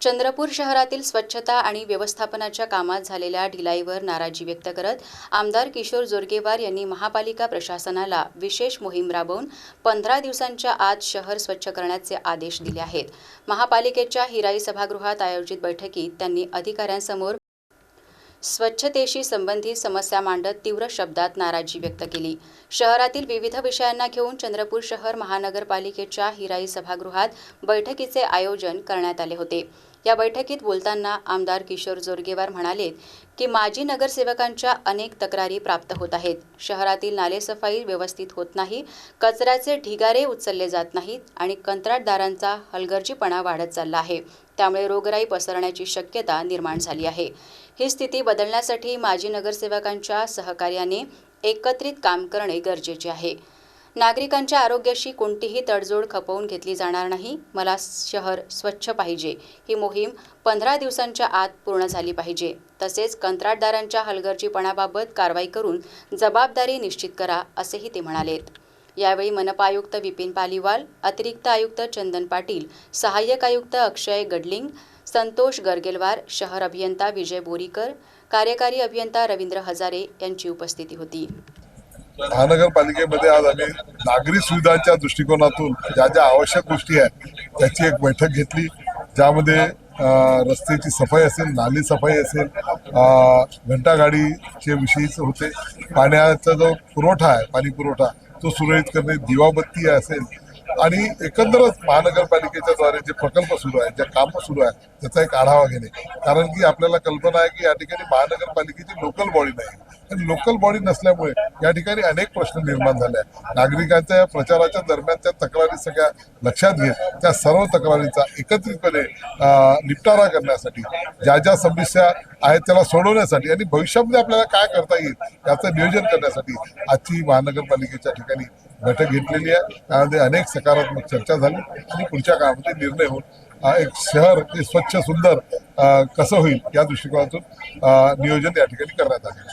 चंद्रपूर शहरातील स्वच्छता आणि व्यवस्थापनाच्या कामात झालेल्या ढिलाईवर नाराजी व्यक्त करत आमदार किशोर जोरगेवार यांनी महापालिका प्रशासनाला विशेष मोहीम राबवून पंधरा दिवसांच्या आत शहर स्वच्छ करण्याचे आदेश दिले आहेत. महापालिकेच्या हिराई सभागृहात आयोजित बैठकीत त्यांनी अधिकाऱ्यांसमोर स्वच्छतेशी संबंधित समस्या मांडत तीव्र शब्दात नाराजी व्यक्त केली. शहरातील विविध विषयांना घेऊन चंद्रपूर शहर महानगरपालिकेच्या हिराई सभागृहात बैठकीचे आयोजन करण्यात आले होते. या बैठकीत बोलताना आमदार किशोर जोरगेवार म्हणाले की माजी नगरसेवकांच्या अनेक तक्रारी प्राप्त होत आहेत. शहरातील नालेसफाई व्यवस्थित होत नाही कचऱ्याचे ढिगारे उचलले जात नाहीत आणि कंत्राटदारांचा हलगर्जीपणा वाढत चालला आहे. त्यामुळे रोगराई पसरण्याची शक्यता निर्माण झाली आहे. ही स्थिती बदलण्यासाठी माजी नगरसेवकांच्या सहकार्याने एकत्रित काम करणे गरजेचे आहे. नागरिकांच्या आरोग्याशी कोणतीही तडजोड खपवून घेतली जाणार नाही. मला शहर स्वच्छ पाहिजे. ही मोहीम पंधरा दिवसांच्या आत पूर्ण झाली पाहिजे. तसेच कंत्राटदारांच्या हलगर्जीपणाबाबत कारवाई करून जबाबदारी निश्चित करा असेही ते म्हणालेत. यावेळी मनपा आयुक्त विपिन पालिवाल अतिरिक्त आयुक्त चंदन पाटील सहाय्यक आयुक्त अक्षय गडलिंग संतोष गरगेलवार शहर अभियंता विजय बोरीकर कार्यकारी अभियंता रवींद्र हजारे यांची उपस्थिती होती. महानगरपालिकेमध्ये आज आम्ही नागरी सुविधांच्या दृष्टिकोनातून ज्या ज्या आवश्यक गोष्टी आहेत त्याची एक बैठक घेतली. ज्यामध्ये रस्त्याची सफाई असेल नाली सफाई असेल घंटागाडीचे विषयीच होते. पाण्याचा जो पुरवठा आहे पाणी पुरवठा तो सुरळीत करणे दिवाबत्ती असेल आणि एकंदरच महानगरपालिकेच्या द्वारे जे प्रकल्प सुरू आहेत जे कामं सुरू आहेत त्याचा एक आढावा घेणे. कारण की आपल्याला कल्पना आहे की या ठिकाणी महानगरपालिकेची लोकल बॉडी नाही. आणि लोकल बॉडी नसल्यामुळे या ठिकाणी अनेक प्रश्न निर्माण झाले आहेत. नागरिकांच्या प्रचाराच्या दरम्यान त्या तक्रारी सगळ्या लक्षात घेत त्या सर्व तक्रारीचा एकत्रितपणे अं, निपटारा करण्यासाठी ज्या ज्या समस्या आहेत त्याला सोडवण्यासाठी आणि भविष्यामध्ये आपल्याला काय करता येईल याचं नियोजन करण्यासाठी आजची महानगरपालिकेच्या ठिकाणी बैठक घेतलेली आहे. त्यामध्ये अनेक सकारात्मक चर्चा झाली आणि पुढच्या काळामध्ये निर्णय होऊन एक शहर हे स्वच्छ सुंदर कसं होईल या दृष्टिकोनातून नियोजन या ठिकाणी करण्यात आले